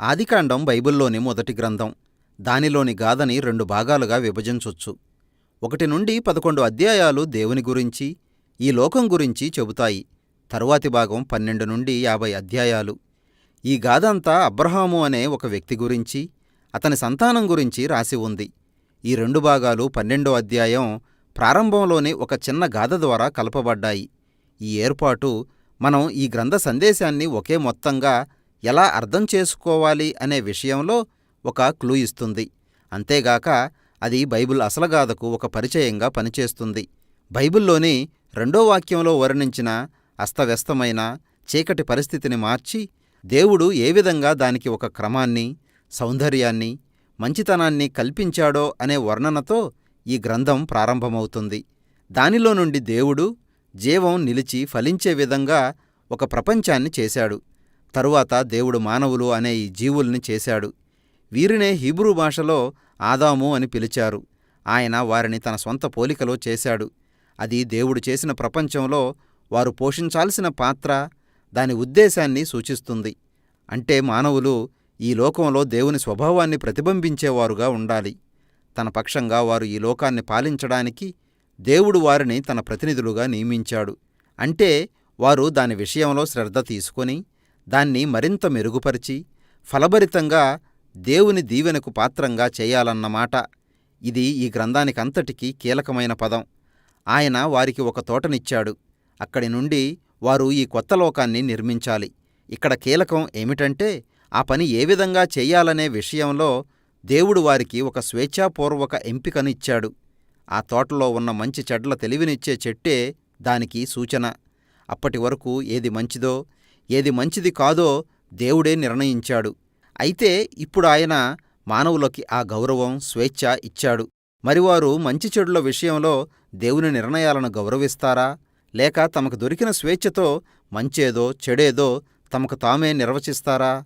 ఆదికాండం బైబిల్లోని మొదటి గ్రంథం. దానిలోని గాథని రెండు భాగాలుగా విభజించొచ్చు. ఒకటి నుండి పదకొండు అధ్యాయాలు దేవుని గురించి ఈ లోకం గురించి చెబుతాయి. తరువాతి భాగం పన్నెండు నుండి యాభై అధ్యాయాలు. ఈ గాథంతా అబ్రహాము అనే ఒక వ్యక్తి గురించి అతని సంతానం గురించి రాసి ఉంది. ఈ రెండు భాగాలు పన్నెండో అధ్యాయం ప్రారంభంలోనే ఒక చిన్న గాథ ద్వారా కలపబడ్డాయి. ఈ ఏర్పాటు మనం ఈ గ్రంథ సందేశాన్ని ఒకే మొత్తంగా ఎలా అర్థం చేసుకోవాలి అనే విషయంలో ఒక క్లూ ఇస్తుంది. అంతేగాక అది బైబిల్ అసలగాథకు ఒక పరిచయంగా పనిచేస్తుంది. బైబిల్లోని రెండో వాక్యంలో వర్ణించిన అస్తవ్యస్తమైన చీకటి పరిస్థితిని మార్చి దేవుడు ఏ విధంగా దానికి ఒక క్రమాన్ని సౌందర్యాన్ని మంచితనాన్ని కల్పించాడో అనే వర్ణనతో ఈ గ్రంథం ప్రారంభమవుతుంది. దానిలో నుండి దేవుడు జీవం నిలిచి ఫలించే విధంగా ఒక ప్రపంచాన్ని చేశాడు. తరువాత దేవుడు మానవులు అనే ఈ జీవుల్ని చేశాడు. వీరినే హీబ్రూ భాషలో ఆదాము అని పిలిచారు. ఆయన వారిని తన సొంత పోలికలో చేశాడు. అది దేవుడు చేసిన ప్రపంచంలో వారు పోషించాల్సిన పాత్ర దాని ఉద్దేశాన్ని సూచిస్తుంది. అంటే మానవులు ఈ లోకంలో దేవుని స్వభావాన్ని ప్రతిబింబించేవారుగా ఉండాలి. తన పక్షంగా వారు ఈ లోకాన్ని పాలించడానికి దేవుడు వారిని తన ప్రతినిధులుగా నియమించాడు. అంటే వారు దాని విషయంలో శ్రద్ధ తీసుకొని దాన్ని మరింత మెరుగుపరిచి ఫలభరితంగా దేవుని దీవెనకు పాత్రంగా చేయాలన్నమాట. ఇది ఈ గ్రంథానికంతటికీ కీలకమైన పదం. ఆయన వారికి ఒక తోటనిచ్చాడు. అక్కడి నుండి వారు ఈ కొత్త లోకాన్ని నిర్మించాలి. ఇక్కడ కీలకం ఏమిటంటే ఆ పని ఏ విధంగా చెయ్యాలనే విషయంలో దేవుడు వారికి ఒక స్వేచ్ఛాపూర్వక ఎంపికనిచ్చాడు. ఆ తోటలో ఉన్న మంచి చెడ్ల తెలివినిచ్చే చెట్టే దానికి సూచన. అప్పటి వరకు ఏది మంచిదో ఏది మంచిది కాదో దేవుడే నిర్ణయించాడు. అయితే ఇప్పుడు ఆయన మానవులకి ఆ గౌరవం స్వేచ్ఛ ఇచ్చాడు. మరివారు మంచి చెడుల విషయంలో దేవుని నిర్ణయాలను గౌరవిస్తారా? లేక తమకు దొరికిన స్వేచ్ఛతో మంచేదో చెడేదో తమకు తామే నిర్వచిస్తారా?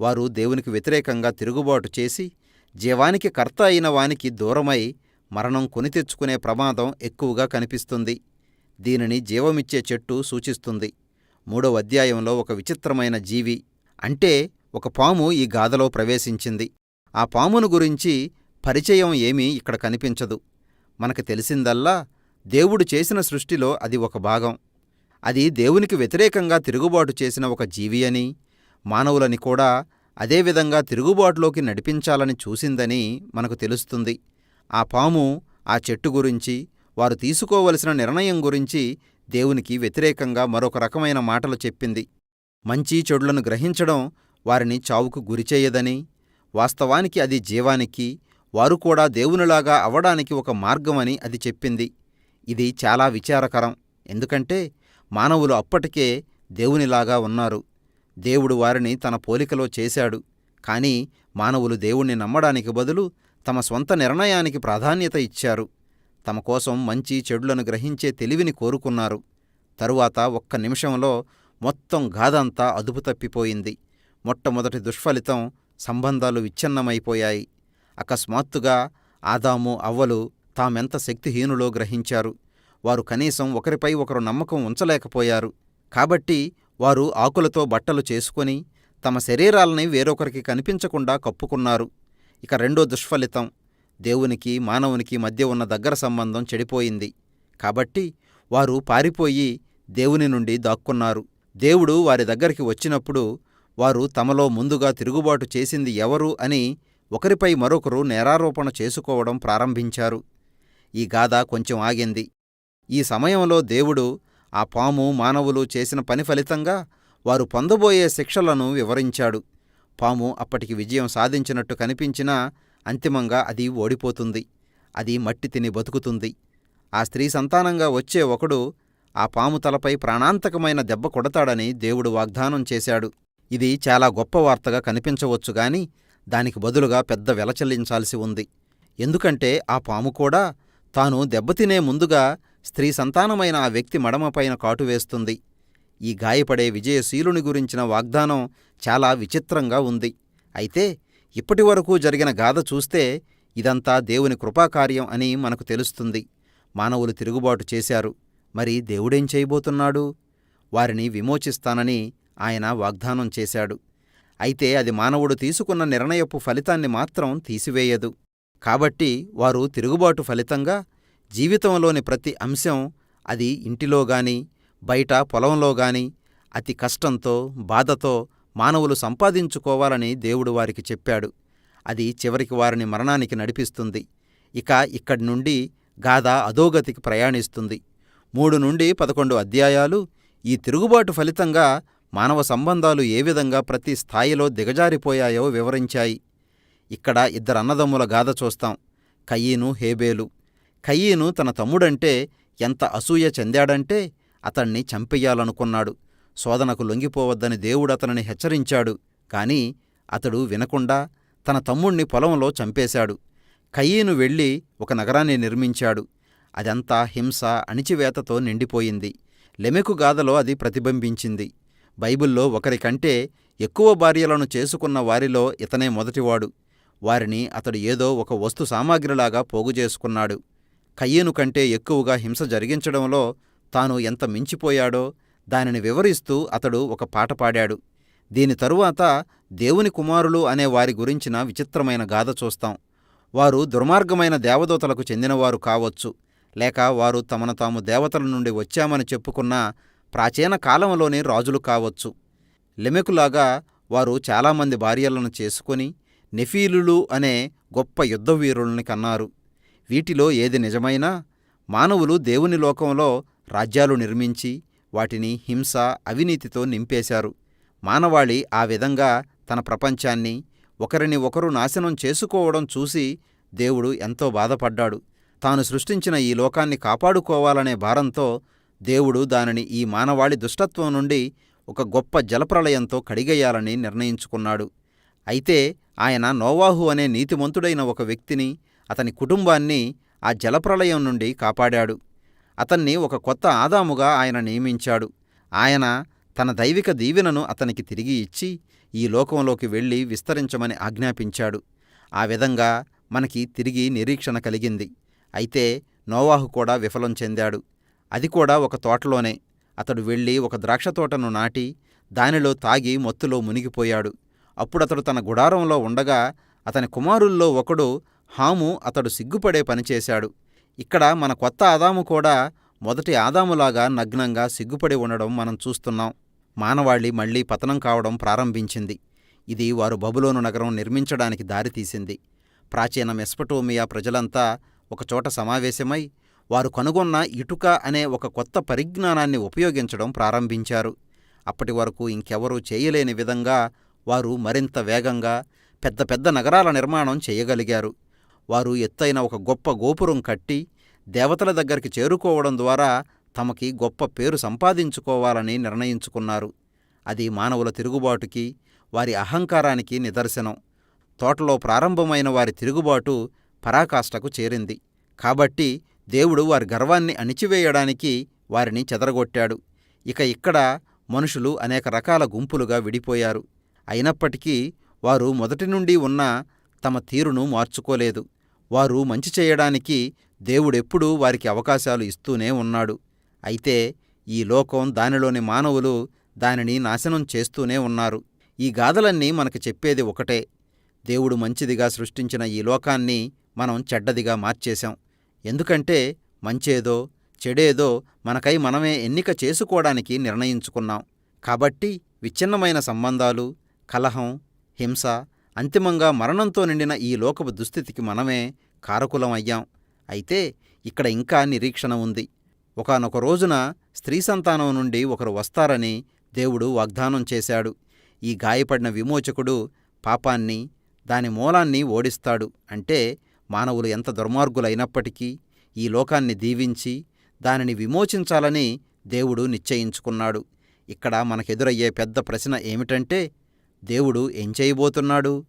వారు దేవునికి వ్యతిరేకంగా తిరుగుబాటు చేసి జీవానికి కర్త అయిన వానికి దూరమై మరణం కొని తెచ్చుకునే ప్రమాదం ఎక్కువగా కనిపిస్తుంది. దీనిని జీవమిచ్చే చెట్టు సూచిస్తుంది. మూడవ అధ్యాయంలో ఒక విచిత్రమైన జీవి అంటే ఒక పాము ఈ గాథలో ప్రవేశించింది. ఆ పామును గురించి పరిచయం ఏమీ ఇక్కడ కనిపించదు. మనకు తెలిసిందల్లా దేవుడు చేసిన సృష్టిలో అది ఒక భాగం. అది దేవునికి వ్యతిరేకంగా తిరుగుబాటు చేసిన ఒక జీవి అని మానవులని కూడా అదేవిధంగా తిరుగుబాటులోకి నడిపించాలని చూసిందని మనకు తెలుస్తుంది. ఆ పాము ఆ చెట్టు గురించి వారు తీసుకోవలసిన నిర్ణయం గురించి దేవునికి వ్యతిరేకంగా మరొక రకమైన మాటలు చెప్పింది. మంచి చెడులను గ్రహించడం వారిని చావుకు గురిచేయదని వాస్తవానికి అది జీవానికి వారు కూడా దేవునిలాగా అవడానికి ఒక మార్గమని అది చెప్పింది. ఇది చాలా విచారకరం. ఎందుకంటే మానవులు అప్పటికే దేవునిలాగా ఉన్నారు. దేవుడు వారిని తన పోలికలో చేశాడు. కాని మానవులు దేవుణ్ణి నమ్మడానికి బదులు తమ స్వంత నిర్ణయానికి ప్రాధాన్యత ఇచ్చారు. తమ కోసం మంచి చెడులను గ్రహించే తెలివిని కోరుకున్నారు. తరువాత ఒక్క నిమిషంలో మొత్తం గాథంతా అదుపు తప్పిపోయింది. మొట్టమొదటి దుష్ఫలితం సంబంధాలు విచ్ఛిన్నమైపోయాయి. అకస్మాత్తుగా ఆదాము అవ్వలు తామెంత శక్తిహీనులో గ్రహించారు. వారు కనీసం ఒకరిపై ఒకరు నమ్మకం ఉంచలేకపోయారు. కాబట్టి వారు ఆకులతో బట్టలు చేసుకొని తమ శరీరాలని వేరొకరికి కనిపించకుండా కప్పుకున్నారు. ఇక రెండో దుష్ఫలితం దేవునికి మానవునికి మధ్య ఉన్న దగ్గర సంబంధం చెడిపోయింది. కాబట్టి వారు పారిపోయి దేవుని నుండి దాక్కున్నారు. దేవుడు వారి దగ్గరికి వచ్చినప్పుడు వారు తమలో ముందుగా తిరుగుబాటు చేసింది ఎవరు అని ఒకరిపై మరొకరు నేరారోపణ చేసుకోవడం ప్రారంభించారు. ఈ గాథ కొంచెం ఆగింది. ఈ సమయంలో దేవుడు ఆ పాము మానవులు చేసిన పని ఫలితంగా వారు పొందబోయే శిక్షలను వివరించాడు. పాము అప్పటికి విజయం సాధించినట్టు కనిపించినా అంతిమంగా అది ఓడిపోతుంది. అది మట్టి తిని బతుకుతుంది. ఆ స్త్రీ సంతానంగా వచ్చే ఒకడు ఆ పాము తలపై ప్రాణాంతకమైన దెబ్బ కొడతాడని దేవుడు వాగ్దానం చేశాడు. ఇది చాలా గొప్ప వార్తగా కనిపించవచ్చు గాని దానికి బదులుగా పెద్ద వెల చెల్లించాల్సి ఉంది. ఎందుకంటే ఆ పాము కూడా తాను దెబ్బతినే ముందుగా స్త్రీ సంతానమైన ఆ వ్యక్తి మడమపైన కాటు వేస్తుంది. ఈ గాయపడే విజయశీలుని గురించిన వాగ్దానం చాలా విచిత్రంగా ఉంది. అయితే ఇప్పటివరకు జరిగిన గాథ చూస్తే ఇదంతా దేవుని కృపాకార్యం అని మనకు తెలుస్తుంది. మానవులు తిరుగుబాటు చేశారు. మరి దేవుడేం చేయబోతున్నాడు? వారిని విమోచిస్తానని ఆయన వాగ్దానం చేశాడు. అయితే అది మానవుడు తీసుకున్న నిర్ణయపు ఫలితాన్ని మాత్రం తీసివేయదు. కాబట్టి వారు తిరుగుబాటు ఫలితంగా జీవితంలోని ప్రతి అంశం అది ఇంటిలో గాని బయట పొలంలో గాని అతి కష్టంతో బాధతో మానవులు సంపాదించుకోవాలని దేవుడు వారికి చెప్పాడు. అది చివరికి వారిని మరణానికి నడిపిస్తుంది. ఇక ఇక్కడి నుండి గాథ అధోగతికి ప్రయాణిస్తుంది. మూడు నుండి పదకొండు అధ్యాయాలు ఈ తిరుగుబాటు ఫలితంగా మానవ సంబంధాలు ఏ విధంగా ప్రతి స్థాయిలో దిగజారిపోయాయో వివరించాయి. ఇక్కడ ఇద్దరు అన్నదమ్ముల గాథ చూస్తాం. కయ్యీను హేబేలు. కయ్యీను తన తమ్ముడంటే ఎంత అసూయ చెందాడంటే అతణ్ణి చంపెయ్యాలనుకున్నాడు. శోధనకు లొంగిపోవద్దని దేవుడు అతనిని హెచ్చరించాడు. కాని అతడు వినకుండా తన తమ్ముణ్ణి పొలంలో చంపేశాడు. కయ్యీను వెళ్ళి ఒక నగరాన్ని నిర్మించాడు. అదంతా హింస అణిచివేతతో నిండిపోయింది. లెమెకు గాథలో అది ప్రతిబింబించింది. బైబిల్లో ఒకరికంటే ఎక్కువ భార్యలను చేసుకున్న వారిలో ఇతనే మొదటివాడు. వారిని అతడు ఏదో ఒక వస్తు సామాగ్రిలాగా పోగుచేసుకున్నాడు కయ్యేను కంటే ఎక్కువగా హింస జరిగించడంలో తాను ఎంత మించిపోయాడో దానిని వివరిస్తూ అతడు ఒక పాట పాడాడు. దీని తరువాత దేవుని కుమారులు అనే వారి గురించిన విచిత్రమైన గాథ చూస్తాం. వారు దుర్మార్గమైన దేవదూతలకు చెందినవారు కావచ్చు. లేక వారు తమను తాము దేవతల నుండి వచ్చామని చెప్పుకున్న ప్రాచీన కాలంలోని రాజులు కావచ్చు. లెమెకులాగా వారు చాలామంది భార్యలను చేసుకుని నెఫీలులు అనే గొప్ప యుద్ధవీరుల్ని కన్నారు. వీటిలో ఏది నిజమైనా మానవులు దేవుని లోకంలో రాజ్యాలు నిర్మించి వాటిని హింస అవినీతితో నింపేశారు. మానవాళి ఆ విధంగా తన ప్రపంచాన్ని ఒకరిని ఒకరు నాశనం చేసుకోవడం చూసి దేవుడు ఎంతో బాధపడ్డాడు. తాను సృష్టించిన ఈ లోకాన్ని కాపాడుకోవాలనే భారంతో దేవుడు దానిని ఈ మానవాళి దుష్టత్వం నుండి ఒక గొప్ప జలప్రళయంతో కడిగేయాలని నిర్ణయించుకున్నాడు. అయితే ఆయన నోవాహు అనే నీతిమంతుడైన ఒక వ్యక్తిని అతని కుటుంబాన్ని ఆ జలప్రళయం నుండి కాపాడాడు. అతన్ని ఒక కొత్త ఆదాముగా ఆయన నియమించాడు. ఆయన తన దైవిక దీవెనను అతనికి తిరిగి ఇచ్చి ఈ లోకంలోకి వెళ్ళి విస్తరించమని ఆజ్ఞాపించాడు. ఆ విధంగా మనకి తిరిగి నిరీక్షణ కలిగింది. అయితే నోవాహు కూడా విఫలం చెందాడు. అది కూడా ఒక తోటలోనే. అతడు వెళ్ళి ఒక ద్రాక్షతోటను నాటి దానిలో తాగి మత్తులో మునిగిపోయాడు. అప్పుడతడు తన గుడారంలో ఉండగా అతని కుమారుల్లో ఒకడు హాము అతడు సిగ్గుపడే పనిచేశాడు ఇక్కడ మన కొత్త ఆదాము కూడా మొదటి ఆదాములాగా నగ్నంగా సిగ్గుపడి ఉండడం మనం చూస్తున్నాం. మానవాళి మళ్ళీ పతనం కావడం ప్రారంభించింది. ఇది వారు బబులోను నగరం నిర్మించడానికి దారితీసింది ప్రాచీన మెస్పటోమియా ప్రజలంతా ఒకచోట సమావేశమై వారు కనుగొన్న ఇటుక అనే ఒక కొత్త పరిజ్ఞానాన్ని ఉపయోగించడం ప్రారంభించారు. అప్పటి వరకు ఇంకెవరూ చేయలేని విధంగా వారు మరింత వేగంగా పెద్ద పెద్ద నగరాల నిర్మాణం చేయగలిగారు. వారు ఎత్తైన ఒక గొప్ప గోపురం కట్టి దేవతల దగ్గరికి చేరుకోవడం ద్వారా తమకి గొప్ప పేరు సంపాదించుకోవాలని నిర్ణయించుకున్నారు. అది మానవుల తిరుగుబాటుకి వారి అహంకారానికి నిదర్శనం. తోటలో ప్రారంభమైన వారి తిరుగుబాటు పరాకాష్ఠకు చేరింది. కాబట్టి దేవుడు వారి గర్వాన్ని అణిచివేయడానికి వారిని చెదరగొట్టాడు. ఇక ఇక్కడ మనుషులు అనేక రకాల గుంపులుగా విడిపోయారు. అయినప్పటికీ వారు మొదటి నుండి ఉన్న తమ తీరును మార్చుకోలేదు. వారు మంచి చేయడానికి దేవుడెప్పుడూ వారికి అవకాశాలు ఇస్తూనే ఉన్నాడు. అయితే ఈ లోకం దానిలోని మానవులు దానిని నాశనం చేస్తూనే ఉన్నారు. ఈ గాథలన్నీ మనకు చెప్పేది ఒకటే. దేవుడు మంచిదిగా సృష్టించిన ఈ లోకాన్ని మనం చెడ్డదిగా మార్చేశాం. ఎందుకంటే మంచేదో చెడేదో మనకై మనమే ఎన్నిక చేసుకోవడానికి నిర్ణయించుకున్నాం. కాబట్టి విచ్ఛిన్నమైన సంబంధాలు కలహం హింస అంతిమంగా మరణంతో నిండిన ఈ లోకపు దుస్థితికి మనమే కారకులం అయ్యాం. అయితే ఇక్కడ ఇంకా నిరీక్షణ ఉంది. ఒకనొక రోజున స్త్రీ సంతానం నుండి ఒకరు వస్తారని దేవుడు వాగ్దానం చేశాడు. ఈ గాయపడిన విమోచకుడు పాపాన్ని దాని మూలాన్ని ఓడిస్తాడు. అంటే మానవులు ఎంత దుర్మార్గులైనప్పటికీ ఈ లోకాన్ని దీవించి దానిని విమోచించాలని దేవుడు నిశ్చయించుకున్నాడు. ఇక్కడ మనకెదురయ్యే పెద్ద ప్రశ్న ఏమిటంటే దేవుడు ఏం చేయబోతున్నాడు?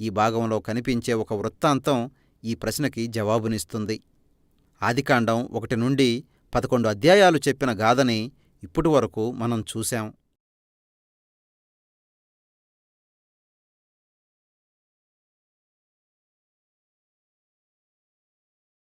ఈ భాగంలో కనిపించే ఒక వృత్తాంతం ఈ ప్రశ్నకి జవాబునిస్తుంది. ఆదికాండం ఒకటి నుండి పదకొండు అధ్యాయాలు చెప్పిన గాథని ఇప్పటి వరకు మనం చూశాం.